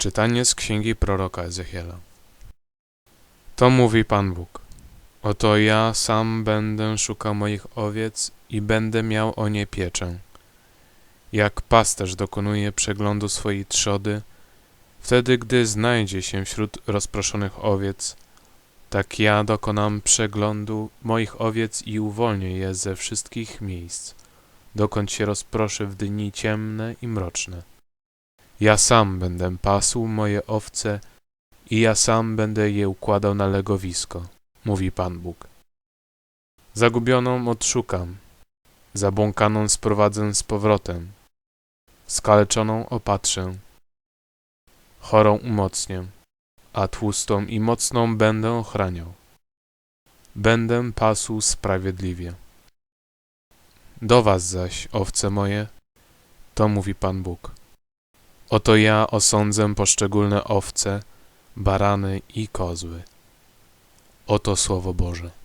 Czytanie z księgi proroka Ezechiela. To mówi Pan Bóg. Oto ja sam będę szukał moich owiec i będę miał o nie pieczę. Jak pasterz dokonuje przeglądu swojej trzody, wtedy gdy znajdzie się wśród rozproszonych owiec, tak ja dokonam przeglądu moich owiec i uwolnię je ze wszystkich miejsc, dokąd się rozproszę w dni ciemne i mroczne. Ja sam będę pasł moje owce i ja sam będę je układał na legowisko, mówi Pan Bóg. Zagubioną odszukam, zabłąkaną sprowadzę z powrotem, skaleczoną opatrzę, chorą umocnię, a tłustą i mocną będę ochraniał. Będę pasł sprawiedliwie. Do was zaś, owce moje, to mówi Pan Bóg. Oto ja osądzę poszczególne owce, barany i kozły. Oto Słowo Boże.